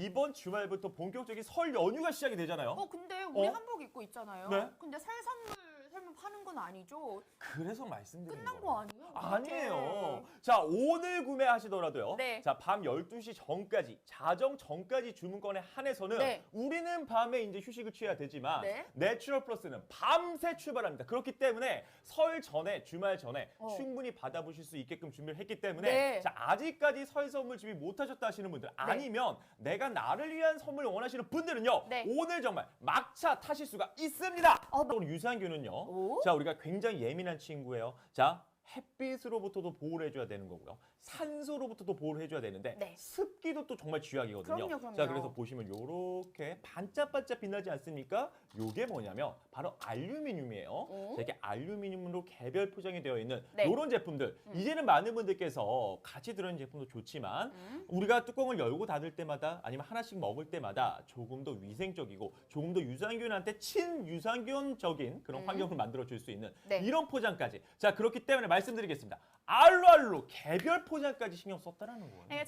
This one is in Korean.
이번 주말부터 본격적인 설 연휴가 시작이 되잖아요. 어 근데 우리 어? 한복 입고 있잖아요. 네. 근데 새 선물 설마 파는 건 아니죠? 그래서 말씀드린 끝난. 거 아니에요? 아니에요. 자, 오늘 구매하시더라도요. 네. 자, 밤 12시 전까지, 자정 전까지 주문권에 한해서는 네. 우리는 밤에 이제 휴식을 취해야 되지만 네. 내추럴 플러스는 밤새 출발합니다. 그렇기 때문에 설 전에, 주말 전에 어. 충분히 받아보실 수 있게끔 준비를 했기 때문에 네. 자, 아직까지 설 선물 준비 못 하셨다 하시는 분들 아니면 내가 나를 위한 선물을 원하시는 분들은요. 네. 오늘 정말 막차 타실 수가 있습니다. 어, 우리 유산균은요. 오? 자, 우리가 굉장히 예민한 친구예요. 자, 햇빛으로부터도 보호를 해줘야 되는 거고요. 산소로부터도 보호를 해줘야 되는데 네. 습기도 또 정말 쥐약이거든요. 그럼요, 그럼요. 자, 그래서 보시면 요렇게 반짝반짝 빛나지 않습니까? 요게 뭐냐면 바로 알루미늄이에요. 오. 자, 이렇게 알루미늄으로 개별 포장이 되어 있는 네. 요런 제품들. 이제는 많은 분들께서 같이 들어있는 제품도 좋지만 음. 우리가 뚜껑을 열고 닫을 때마다 아니면 하나씩 먹을 때마다 조금 더 위생적이고 조금 더 유산균한테 친유산균적인 그런 음. 환경을 만들어 줄 수 있는 네. 이런 포장까지. 자, 그렇기 때문에 말씀 드리겠습니다. 알로알로 개별 포장까지 신경 썼다라는 거예요. 네,